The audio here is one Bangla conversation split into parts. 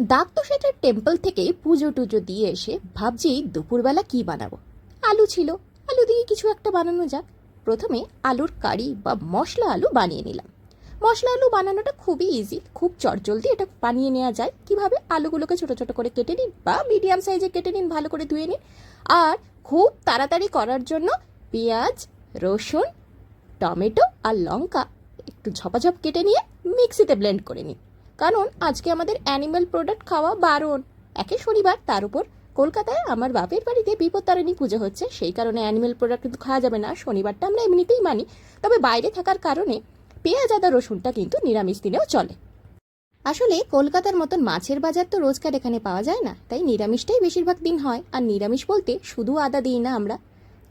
দাগ তো সেটা টেম্পল থেকে পুজো টুজো দিয়ে এসে ভাবছি দুপুরবেলা কি বানাবো। আলু ছিল। আলু দিয়ে কিছু একটা বানানো যাক। প্রথমে আলুর কারি বা মশলা আলু বানিয়ে নিলাম। মশলা আলু বানানোটা খুবই ইজি খুব চটজলদি। এটা বানিয়ে নেওয়া যায়। কীভাবে? আলুগুলোকে ছোট ছোট করে কেটে নিন বা মিডিয়াম সাইজে কেটে নিন, ভালো করে ধুয়ে নিন। আর খুব তাড়াতাড়ি করার জন্য পেঁয়াজ, রসুন, টমেটো আর লঙ্কা একটু ঝপাঝপ কেটে নিয়ে মিক্সিতে ব্লেন্ড করে নিই কারণ আজকে আমাদের অ্যানিম্যাল প্রোডাক্ট খাওয়া বারণ। একে শনিবার, তার উপর কলকাতায় আমার বাপের বাড়িতে বিপত্তারিণী পুজো হচ্ছে। সেই কারণে অ্যানিম্যাল প্রোডাক্ট কিন্তু খাওয়া যাবে না, শনিবারটা আমরা এমনিতেই মানি। তবে বাইরে থাকার কারণে পেঁয়াজ, আদা, রসুনটা কিন্তু নিরামিষ দিনেও চলে। আসলে কলকাতার মতন মাছের বাজার তো রোজকার এখানে পাওয়া যায় না, তাই নিরামিষটাই বেশিরভাগ দিন হয়। আর নিরামিষ বলতে শুধু আদা দিই না আমরা।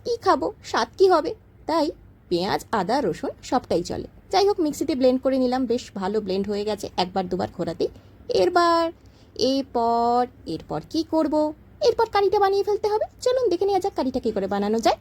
কি খাব, স্বাদ কি হবে? তাই পেঁয়াজ, আদা, রসুন সবটাই চলে। যাই হোক, মিক্সিতে ব্লেন্ড করে নিলাম। বেশ ভালো ব্লেন্ড হয়ে গেছে। একবার, দুবার ঘোরাতেই এরবার, এরপর এরপর কি করব? এরপর কারিটা বানিয়ে ফেলতে হবে। চলুন দেখে নেওয়া যাক কারিটা কী করে বানানো যায়।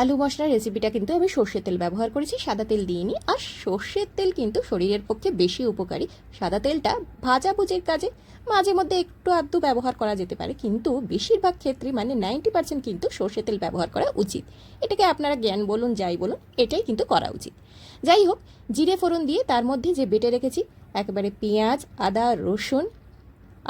আলু মশলার রেসিপিটা কিন্তু আমি সর্ষের তেল ব্যবহার করেছি, সাদা তেল দিইনি। আর সর্ষের তেল কিন্তু শরীরের পক্ষে বেশি উপকারী। সাদা তেলটা ভাজাভুজির কাজে মাঝে মধ্যে একটু আধটু ব্যবহার করা যেতে পারে, কিন্তু বেশিরভাগ ক্ষেত্রে মানে নাইনটি পার্সেন্ট কিন্তু সর্ষের তেল ব্যবহার করা উচিত। এটাকে আপনারা জ্ঞান বলুন, যাই বলুন, এটাই কিন্তু করা উচিত। যাই হোক, জিরে ফোড়ন দিয়ে তার মধ্যে যে বেটে রেখেছি, একেবারে পেঁয়াজ, আদা, রসুন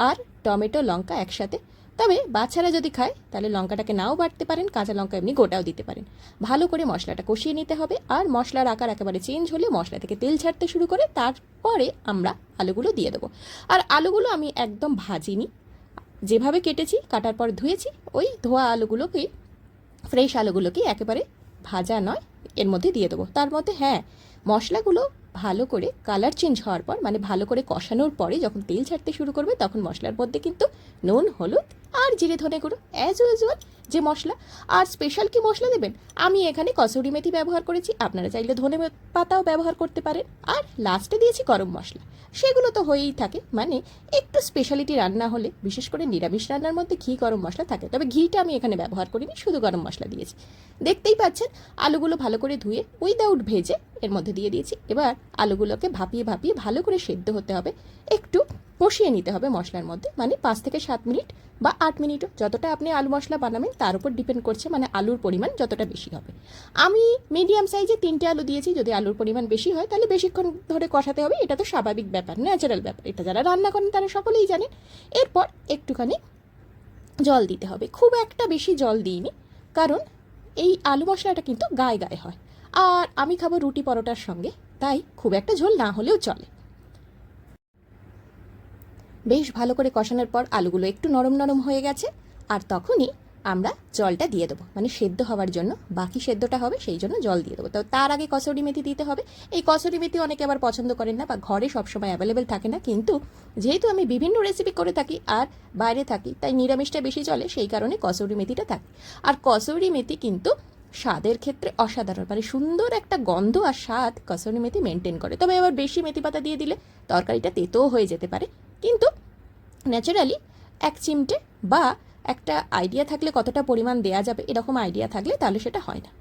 আর টমেটো, লঙ্কা একসাথে তবে বাচ্চারা যদি খায়, তাহলে লঙ্কাটাকে নাও বাটতে পারেন, কাঁচা লঙ্কা এমনি গোটাও দিতে পারেন। ভালো করে মশলাটা কষিয়ে নিতে হবে আর মশলার আকার একেবারে চেঞ্জ হলে মশলা থেকে তেল ছাড়তে শুরু করে তারপরে আমরা আলুগুলো দিয়ে দেবো। আর আলুগুলো আমি একদম ভাজিনি। যেভাবে কেটেছি, কাটার পর ধুয়েছি, ওই ধোয়া আলুগুলোকেই ফ্রেশ আলুগুলোকে একেবারে ভাজা নয়, এর মধ্যে দিয়ে দেবো। তার মধ্যে হ্যাঁ মশলাগুলো ভালো করে কালার চেঞ্জ হওয়ার পর মানে ভালো করে কষানোর পরে যখন তেল ছাড়তে শুরু করবে, তখন মশলার মধ্যে কিন্তু নুন, হলুদ আর জিরে ধনে গুঁড়ো অ্যাজ ইউজুয়াল যে মশলা। আর স্পেশাল কি মশলা দেবেন? আমি এখানে কসুরি মেথি ব্যবহার করেছি। আপনারা চাইলে ধনে পাতাও ব্যবহার করতে পারেন। আর লাস্টে দিয়েছি গরম মশলা। সেগুলো তো হয়েই থাকে। মানে একটু স্পেশালিটি রান্না হলে, বিশেষ করে নিরামিষ রান্নার মধ্যে ঘি, গরম মশলা থাকে। তবে ঘিটা আমি এখানে ব্যবহার করিনি, শুধু গরম মশলা দিয়েছি। দেখতেই পাচ্ছেন, আলুগুলো ভালো করে ধুয়ে উইদাউট ভেজে, এর মধ্যে দিয়ে দিয়েছি। এবার আলুগুলোকে ভাপিয়ে ভাপিয়ে ভালো করে সেদ্ধ হতে হবে। একটু কষিয়ে নিতে হবে মশলার মধ্যে মানে পাঁচ থেকে সাত মিনিট বা আট মিনিটও। যতটা আপনি আলু মশলা বানাবেন, তার উপর ডিপেন্ড করছে মানে আলুর পরিমাণ যতটা বেশি হবে। আমি মিডিয়াম সাইজে তিনটে আলু দিয়েছি, যদি আলুর পরিমাণ বেশি হয়, তাহলে বেশিক্ষণ ধরে কষাতে হবে। এটা তো স্বাভাবিক ব্যাপার ন্যাচারাল ব্যাপার। এটা যারা রান্না করেন, তারা সকলেই জানেন। এরপর একটুখানি জল দিতে হবে। খুব একটা বেশি জল দিইনি, কারণ এই আলু মশলাটা কিন্তু গায়ে গায়ে হয়। আর আমি খাব রুটি পরোটার সঙ্গে, তাই খুব একটা ঝোল না হলেও চলে। বেশ ভালো করে কষানোর পর আলুগুলো একটু নরম নরম হয়ে গেছে, আর তখনই আমরা জলটা দিয়ে দেবো। মানে সেদ্ধ হওয়ার জন্য, বাকি সেদ্ধটা হবে, সেই জন্য জল দিয়ে দেবো। তো তার আগে কসুরি মেথি দিতে হবে। এই কসুরি মেথি অনেকে আবার পছন্দ করেন না বা ঘরে সবসময় অ্যাভেলেবেল থাকে না, কিন্তু যেহেতু আমি বিভিন্ন রেসিপি করে থাকি আর বাইরে থাকি, তাই নিরামিষটা বেশি চলে, সেই কারণে কসুরি মেথিটা থাকে। আর কসুরি মেথি কিন্তু স্বাদের ক্ষেত্রে অসাধারণ। মানে সুন্দর একটা গন্ধ আর স্বাদ কসুরি মেথি মেনটেন করে। তবে এবার বেশি মেথি পাতা দিয়ে দিলে তরকারিটা তেতোও হয়ে যেতে পারে। কিন্তু ন্যাচারালি এক চিমটে বা একটা আইডিয়া থাকলে কতটা পরিমাণ দেয়া যাবে, এরকম আইডিয়া থাকলে তাহলে সেটা হয় না।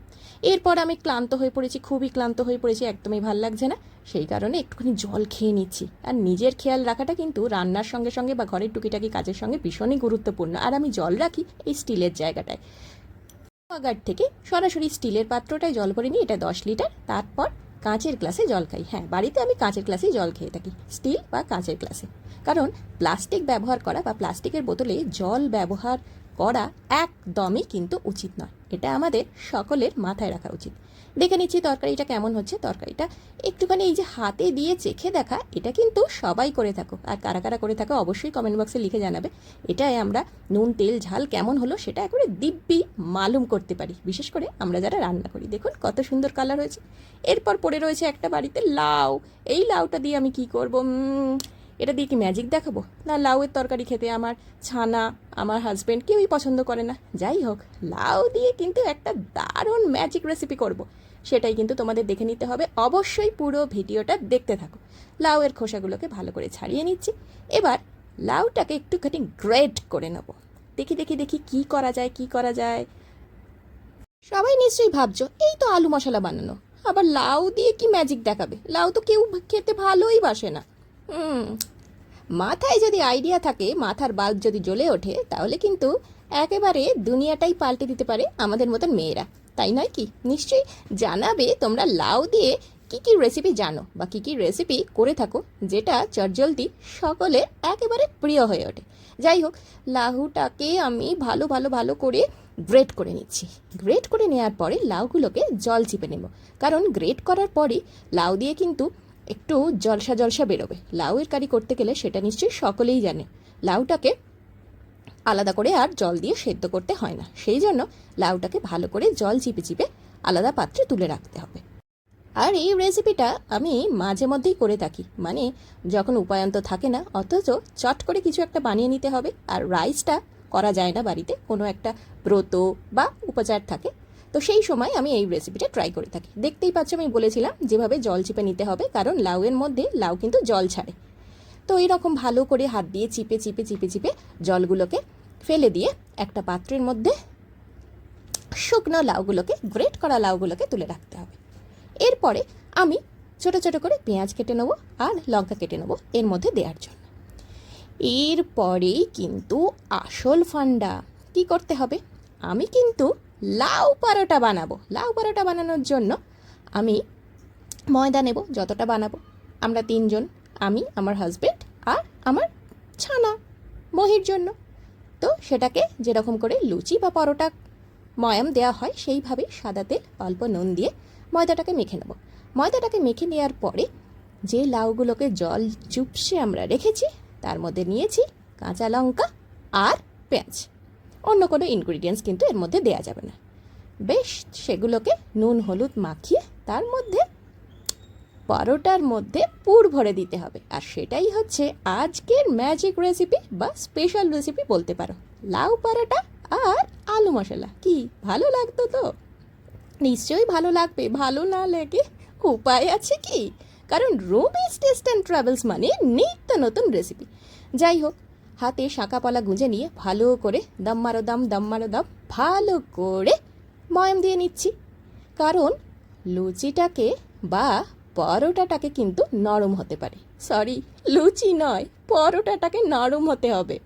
এরপর আমি ক্লান্ত হয়ে পড়েছি, খুবই ক্লান্ত হয়ে পড়েছি, একদমই ভালো লাগছে না। সেই কারণে একটুখানি জল খেয়ে নিচ্ছি। আর নিজের খেয়াল রাখাটা কিন্তু রান্নার সঙ্গে সঙ্গে বা ঘরের টুকিটাকি কাজের সঙ্গে ভীষণই গুরুত্বপূর্ণ। আর আমি জল রাখি এই স্টিলের জায়গাটায়। থেকে সরাসরি স্টিলের পাত্রটায় জল ভরে নিই এটা দশ লিটার, তারপর কাঁচের গ্লাসে জল খাই। হ্যাঁ বাড়িতে আমি কাঁচের গ্লাসেই জল খেয়ে থাকি, স্টিল বা কাঁচের গ্লাসে। কারণ প্লাস্টিক ব্যবহার করা বা প্লাস্টিকের বোতলে জল ব্যবহার করা একদমই কিন্তু উচিত নয়। এটা আমাদের সকলের মাথায় রাখা উচিত। দেখে নিচ্ছি তরকারিটা কেমন হচ্ছে। তরকারিটা একটুখানি এই যে হাতে দিয়ে চেখে দেখা, এটা কিন্তু সবাই করে থাকো আর কারা কারা করে থাকো অবশ্যই কমেন্ট বক্সে লিখে জানাবে। এটাই আমরা নুন, তেল, ঝাল কেমন হলো সেটা একবারে দিব্যি মালুম করতে পারি। বিশেষ করে আমরা যারা রান্না করি। দেখুন কত সুন্দর কালার হয়েছে। এরপর পড়ে রয়েছে একটা বাড়িতে লাউ। এই লাউটা দিয়ে আমি কি করব? এটা দিয়ে কি ম্যাজিক দেখাবো? না, লাউয়ের তরকারি খেতে আমার ছানা, আমার হাজব্যান্ড কেউই পছন্দ করে না। যাই হোক, লাউ দিয়ে কিন্তু একটা দারুণ ম্যাজিক রেসিপি করব। সেটাই কিন্তু তোমাদের দেখে নিতে হবে। অবশ্যই পুরো ভিডিওটা দেখতে থাকো। লাউয়ের খোসাগুলোকে ভালো করে ছাড়িয়ে নিচ্ছি। এবার লাউটাকে একটুখানি গ্রেড করে নেব। দেখি দেখি দেখি কি করা যায়, কি করা যায়। সবাই নিশ্চয়ই ভাবছ, এই তো আলু মশলা বানানো। আবার লাউ দিয়ে কি ম্যাজিক দেখাবে? লাউ তো কেউ খেতে ভালোই বাসে না। হুম, মাথায় যদি আইডিয়া থাকে, মাথার বাল্ব যদি জ্বলে ওঠে, তাহলে কিন্তু একেবারে দুনিয়াটাই পাল্টে দিতে পারে আমাদের মতন মেয়েরা। তাই নয় কি? নিশ্চয়ই জানাবে তোমরা লাউ দিয়ে কী কী রেসিপি জানো বা কী কী রেসিপি করে থাকো, যেটা চটজলদি সকলের একেবারে প্রিয় হয়ে ওঠে। যাই হোক, লাউটাকে আমি ভালো ভালো ভালো করে গ্রেট করে নিচ্ছি। গ্রেট করে নেওয়ার পরে লাউগুলোকে জল চিপে নেব। কারণ গ্রেট করার পরে লাউ দিয়ে কিন্তু একটু জলসা জলসা বেরোবে। লাউয়ের কারি করতে গেলে সেটা নিশ্চয়ই সকলেই জানে। লাউটাকে আলাদা করে আর জল দিয়ে সেদ্ধ করতে হয় না। সেই জন্য লাউটাকে ভালো করে জল চিপে চিপে আলাদা পাত্রে তুলে রাখতে হবে। আর এই রেসিপিটা আমি মাঝে মধ্যেই করে থাকি। মানে যখন উপায়ন্ত থাকে না, অথচ চট করে কিছু একটা বানিয়ে নিতে হবে। আর রাইসটা করা যায় না বাড়িতে, কোনো একটা ব্রত বা উপচার থাকে। তো সেই সময় আমি এই রেসিপিটা ট্রাই করে থাকি। দেখতেই পাচ্ছ, আমি বলেছিলাম, যেভাবে জল চিপে নিতে হবে, কারণ লাউয়ের মধ্যে লাউ কিন্তু জল ছাড়ে। তো এইরকম ভালো করে হাত দিয়ে চিপে চিপে চিপে চিপে জলগুলোকে ফেলে দিয়ে একটা পাত্রের মধ্যে শুকনো লাউগুলোকে, গ্রেট করা লাউগুলোকে তুলে রাখতে হবে। এরপরে আমি ছোট ছোট করে পেঁয়াজ কেটে নেব আর লঙ্কা কেটে নেব এর মধ্যে দেওয়ার জন্য। এরপরেই কিন্তু আসল ফান্ডা কি করতে হবে? আমি কিন্তু লাউ পরোটা বানাবো। লাউ পরোটা বানানোর জন্য আমি ময়দা নেব, যতটা বানাবো। আমরা তিনজন আমি, আমার হাজবেন্ড আর আমার ছানা, মহির জন্য। তো সেটাকে যেরকম করে লুচি বা পরোটা ময়াম দেওয়া হয়, সেইভাবে সাদা তেল, অল্প নুন দিয়ে ময়দাটাকে মেখে নেব। ময়দাটাকে মেখে নেওয়ার পরে যে লাউগুলোকে জল চুপসে আমরা রেখেছি, তার মধ্যে নিয়েছি কাঁচা লঙ্কা আর পেঁয়াজ। অন্য কোনো ইনগ্রিডিয়েন্টস কিন্তু এর মধ্যে দেওয়া যাবে না। বেশ, সেগুলোকে নুন, হলুদ মাখিয়ে তার মধ্যে পরোটার মধ্যে পুর ভরে দিতে হবে। আর সেটাই হচ্ছে আজকের ম্যাজিক রেসিপি বা স্পেশাল রেসিপি বলতে পারো। লাউ পরোটা আর আলু মশলা। কি, ভালো লাগতো তো? নিশ্চয়ই ভালো লাগবে, ভালো না লাগে উপায় আছে কি? কারণ রোবিস টেস্ট অ্যান্ড ট্রাভেলস মানে নিত্য নতুন রেসিপি যাই হোক, হাতে শাঁকাপালা গুঁজে নিয়ে ভালো করে দম মারো দম দম মারো দম, ভালো করে ময়ম দিয়ে নিচ্ছি। কারণ লুচিটাকে বা পরোটাটাকে কিন্তু নরম হতে পারে। সরি, লুচি নয়, পরোটাটাকে নরম হতে হবে।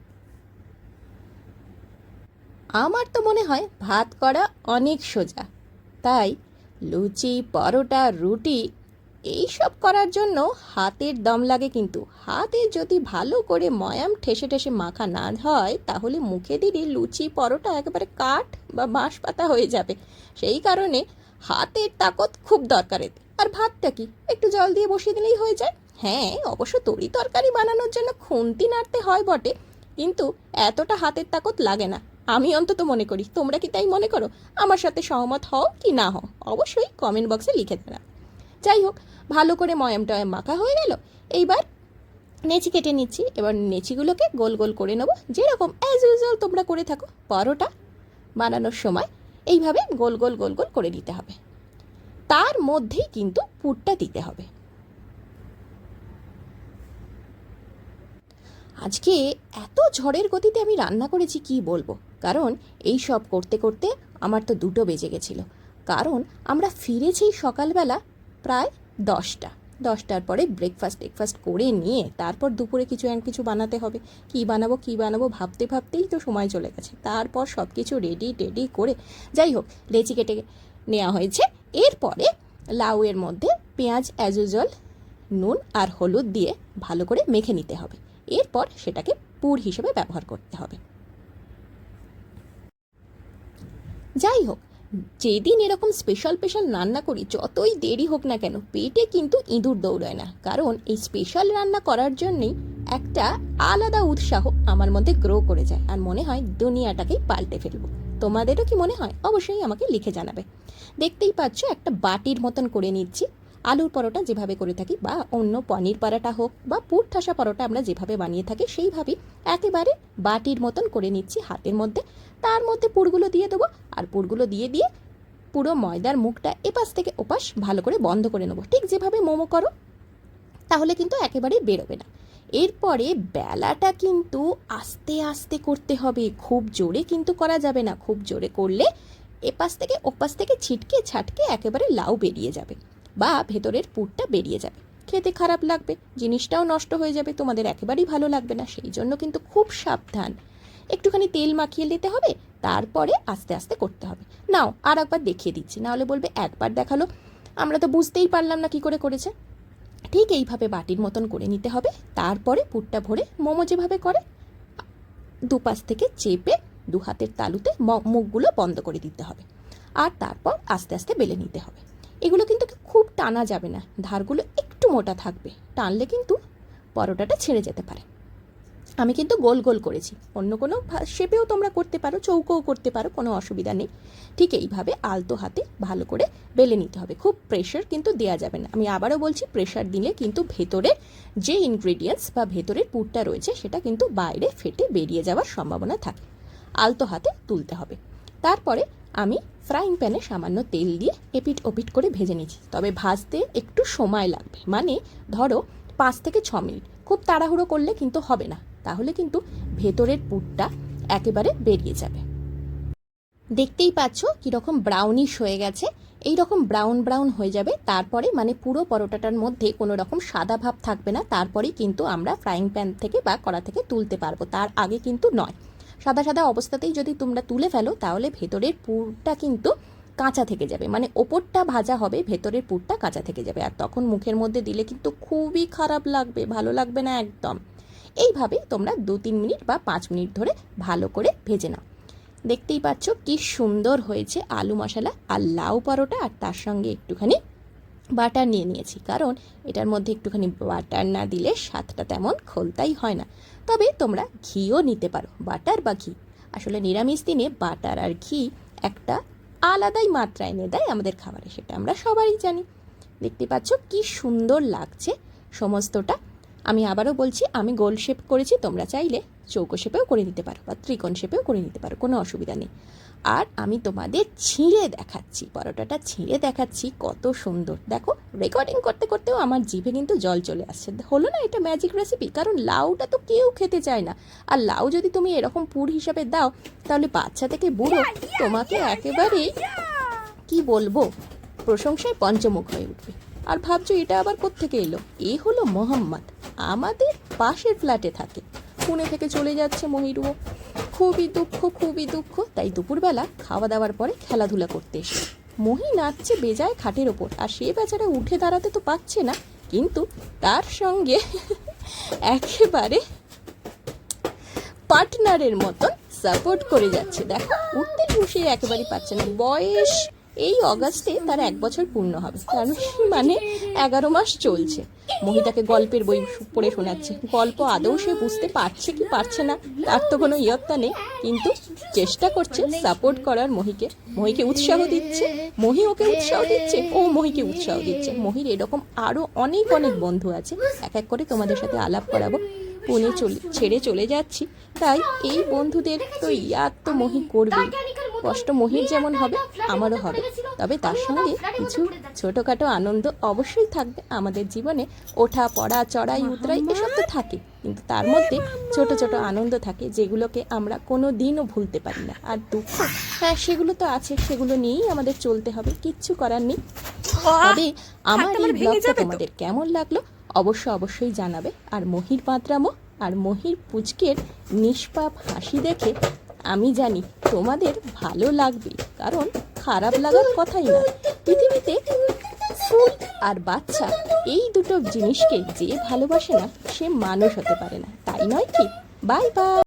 আমার তো মনে হয় ভাত করা অনেক সোজা। তাই লুচি, পরোটা, রুটি এইসব করার জন্য হাতের দম লাগে কিন্তু। হাতে যদি ভালো করে ময়াম ঠেসে ঠেসে মাখা না হয়, তাহলে মুখে দিলে লুচি, পরোটা একেবারে কাঠ বা বাঁশ পাতা হয়ে যাবে। সেই কারণে হাতের তাকত খুব দরকার এতে আর ভাতটা কি? একটু জল দিয়ে বসিয়ে দিলেই হয়ে যায়? হ্যাঁ অবশ্য তরি তরকারি বানানোর জন্য খুন্তি নাড়তে হয় বটে, কিন্তু এতটা হাতের তাকত লাগে না। আমি অন্তত মনে করি, তোমরা কি তাই মনে করো? আমার সাথে সহমত হও কি না হও, অবশ্যই কমেন্ট বক্সে লিখে দেনা যাই হোক, ভালো করে ময়াম টয়াম মাখা হয়ে গেল। এইবার নেচি কেটে নিচ্ছি। এবার নেচিগুলোকে গোল গোল করে নেব। যেরকম অ্যাজ ইউজুয়াল তোমরা করে থাকো, পরোটা বানানোর সময়। এইভাবে গোল গোল গোল গোল করে দিতে হবে। তার মধ্যেই কিন্তু পুরটা দিতে হবে। আজকে এত ঝড়ের গতিতে আমি রান্না করেছি কি বলব? কারণ এই সব করতে করতে আমার তো দুটো বেজে গেছিল। কারণ আমরা ফিরেছি সকালবেলা প্রায় দশটা। দশটার পরে ব্রেকফাস্ট টেকফাস্ট করে নিয়ে তারপর দুপুরে কিছু এক কিছু বানাতে হবে। কি বানাবো কি বানাবো ভাবতে, ভাবতেই তো সময় চলে গেছে। তারপর সব কিছু রেডি টেডি করে যাই হোক, লেচি কেটে নেওয়া হয়েছে। এরপরে লাউয়ের মধ্যে পেঁয়াজ অ্যাজ ইউজুয়াল নুন আর হলুদ দিয়ে ভালো করে মেখে নিতে হবে। এরপর সেটাকে পুর হিসেবে ব্যবহার করতে হবে। যাই হোক, যেদিন এরকম স্পেশাল স্পেশাল রান্না করি, যতই দেরি হোক না কেন, পেটে কিন্তু ইঁদুর দৌড়ায় না। কারণ এই স্পেশাল রান্না করার জন্যই একটা আলাদা উৎসাহ আমার মধ্যে গ্রো করে যায়। আর মনে হয় দুনিয়াটাকেই পাল্টে ফেলব। তোমাদেরও কি মনে হয়? অবশ্যই আমাকে লিখে জানাবে। দেখতেই পাচ্ছ, একটা বাটির মতন করে নিচ্ছি। আলুর পরোটা যেভাবে করে থাকি বা অন্য পনির পরোটা হোক বা পুর ঠাসা পরোটা আমরা যেভাবে বানিয়ে থাকি, সেইভাবেই একেবারে বাটির মতন করে নিচ্ছি হাতের মধ্যে। তার মধ্যে পুরগুলো দিয়ে দেবো আর পুরগুলো দিয়ে দিয়ে পুরো ময়দার মুখটা এপাশ থেকে ওপাশ ভালো করে বন্ধ করে নেব। ঠিক যেভাবে মোমো করো, তাহলে কিন্তু একেবারেই বেরোবে না। এরপরে বেলাটা কিন্তু আস্তে আস্তে করতে হবে। খুব জোরে কিন্তু করা যাবে না। খুব জোরে করলে এপাশ থেকে ওপাশ থেকে ছিটকে ছাটকে একেবারে লাউ বেরিয়ে যাবে বা ভেতরের পুরটা বেরিয়ে যাবে। খেতে খারাপ লাগবে, জিনিসটাও নষ্ট হয়ে যাবে, তোমাদের একেবারেই ভালো লাগবে না। সেই জন্য কিন্তু খুব সাবধান। একটুখানি তেল মাখিয়ে নিতে হবে, তারপরে আস্তে আস্তে করতে হবে। নাও আর একবার দেখিয়ে দিচ্ছি। নাহলে বলবে একবার দেখাল। আমরা তো বুঝতেই পারলাম না কি করে করেছে। ঠিক এইভাবে বাটির মতন করে নিতে হবে। তারপরে পুরটা ভরে মোমো যেভাবে করে, দুপাশ থেকে চেপে দু হাতের তালুতে মুখগুলো বন্ধ করে দিতে হবে। আর তারপর আস্তে আস্তে বেলে নিতে হবে। এগুলো কিন্তু খুব টানা যাবে না। ধারগুলো একটু মোটা থাকবে। টানলে কিন্তু পরোটাটা ছেড়ে যেতে পারে। আমি কিন্তু গোল গোল করেছি। অন্য কোনো শেপেও তোমরা করতে পারো, চৌকোও করতে পারো, কোনো অসুবিধা নেই। ঠিক এইভাবে আলতো হাতে ভালো করে বেলে নিতে হবে। খুব প্রেশার কিন্তু দেওয়া যাবে না। আমি আবারও বলছি প্রেশার দিলে কিন্তু ভেতরে যে ইনগ্রেডিয়েন্টস বা ভেতরের পুরটা রয়েছে, সেটা কিন্তু বাইরে ফেটে বেরিয়ে যাওয়ার সম্ভাবনা থাকে। আলতো হাতে তুলতে হবে। তারপরে আমি ফ্রাইং প্যানে সামান্য তেল দিয়ে এপিট ওপিট করে ভেজে নিচ্ছি। তবে ভাজতে একটু সময় লাগবে। মানে ধরো পাঁচ থেকে ছ মিনিট। খুব তাড়াহুড়ো করলে কিন্তু হবে না। তাহলে কিন্তু ভেতরের পুরটা একেবারে বেরিয়ে যাবে। দেখতেই পাচ্ছ কীরকম ব্রাউনিশ হয়ে গেছে। এই রকম ব্রাউন ব্রাউন হয়ে যাবে। তারপরে মানে পুরো পরোটাটার মধ্যে কোনো রকম সাদা ভাব থাকবে না। তারপরেই কিন্তু আমরা ফ্রাইং প্যান থেকে বা কড়া থেকে তুলতে পারব। তার আগে কিন্তু নয়। সাদা সাদা অবস্থাতেই যদি তোমরা তুলে ফেলো, তাহলে ভেতরের পুরটা কিন্তু কাঁচা থেকে যাবে। মানে ওপরটা ভাজা হবে, ভেতরের পুরটা কাঁচা থেকে যাবে। আর তখন মুখের মধ্যে দিলে কিন্তু খুবই খারাপ লাগবে, ভালো লাগবে না একদম। এইভাবে তোমরা দু তিন মিনিট বা পাঁচ মিনিট ধরে ভালো করে ভেজে নাও। দেখতেই পাচ্ছ কি সুন্দর হয়েছে আলু মশলা আর লাউ পরোটা, আর তার সঙ্গে একটুখানি বাটার নিয়ে নিয়েছি। কারণ এটার মধ্যে একটুখানি বাটার না দিলে স্বাদটা তেমন খোলতাই হয় না। তবে তোমরা ঘিও নিতে পারো, বাটার বা ঘি। আসলে নিরামিষ দিনে বাটার আর ঘি একটা আলাদাই মাত্রা এনে দেয় আমাদের খাবারে, সেটা আমরা সবাই জানি। দেখতে পাচ্ছ কি সুন্দর লাগছে সমস্তটা। আমি আবারও বলছি, আমি গোল শেপ করেছি, তোমরা চাইলে চৌকো শেপেও করে নিতে পারো বা ত্রিকোণ শেপেও করে নিতে পারো, কোনো অসুবিধা নেই। আর আমি তোমাদের ছিঁড়ে দেখাচ্ছি, পরোটাটা ছিঁড়ে দেখাচ্ছি, কত সুন্দর। দেখো রেকর্ডিং করতে করতেও আমার জিভে কিন্তু জল চলে আসছে। হলো না এটা ম্যাজিক রেসিপি কারণ লাউটা তো কেউ খেতে চায় না। আর লাউ যদি তুমি এরকম পুর হিসাবে দাও, তাহলে বাচ্চা থেকে বুড়ো তোমাকে একেবারেই কি বলব? প্রশংসায় পঞ্চমুখ হয়ে উঠবে। আর ভাবছ এটা আবার কোত্থেকে এলো? এ হলো মোহাম্মদ। আমাদের পাশের ফ্ল্যাটে থাকে। পুনে থেকে চলে যাচ্ছে মহিরুও খুবই দুঃখ খুবই দুঃখ। তাই দুপুরবেলা খাওয়া দাওয়ার পরে খেলাধুলা করতে এসে মহি নাচছে বেজায় খাটের ওপর। আর সে বেচারা উঠে দাঁড়াতে তো পারছে না। কিন্তু তার সঙ্গে একেবারে পার্টনারের মতন সাপোর্ট করে যাচ্ছে। দেখো, উঠতে বসে একেবারেই পাচ্ছে না। বয়স এই অগাস্টে তার এক বছর পূর্ণ হবে। কারণ মানে এগারো মাস চলছে। মহিতাকে গল্পের বই পড়ে শোনাচ্ছে। গল্প আদৌ সে বুঝতে পারছে কি পারছে না, তার তো কোনো ইয়ত্তা নেই। কিন্তু চেষ্টা করছে সাপোর্ট করার মহিকে। মহিকে উৎসাহ দিচ্ছে। মহি ওকে উৎসাহ দিচ্ছে। ও মহিকে উৎসাহ দিচ্ছে। মহির এরকম আরও অনেক অনেক বন্ধু আছে। এক এক করে তোমাদের সাথে আলাপ করাবো। পুনে চলে, ছেড়ে চলে যাচ্ছি। তাই এই বন্ধুদের তো ইয়াদ তো মহি করবেই। কষ্ট মহির যেমন হবে আমারও হবে। তবে তার সঙ্গে কিছু ছোটোখাটো আনন্দ অবশ্যই থাকবে। আমাদের জীবনে ওঠা পড়া চড়াই উতরাই এসব তো থাকে কিন্তু তার মধ্যে ছোট ছোট আনন্দ থাকে যেগুলোকে আমরা কোনো দিনও ভুলতে পারি না। আর দুঃখ হ্যাঁ সেগুলো তো আছে সেগুলো নিয়েই আমাদের চলতে হবে কিচ্ছু করার নেই। তবে আমার এই ব্লগটা তোমাদের কেমন লাগল অবশ্য অবশ্যই জানাবে। আর মহির মাত্রামো আর মহির পুচকের নিষ্পাপ হাসি দেখে আমি জানি তোমাদের ভালো লাগবে, কারণ খারাপ লাগার কথাই না। পৃথিবীতে ফুল আর বাচ্চা এই দুটো জিনিসকে যে ভালোবাসে না, সে মানুষ হতে পারে না। তাই নয় কি? Bye bye.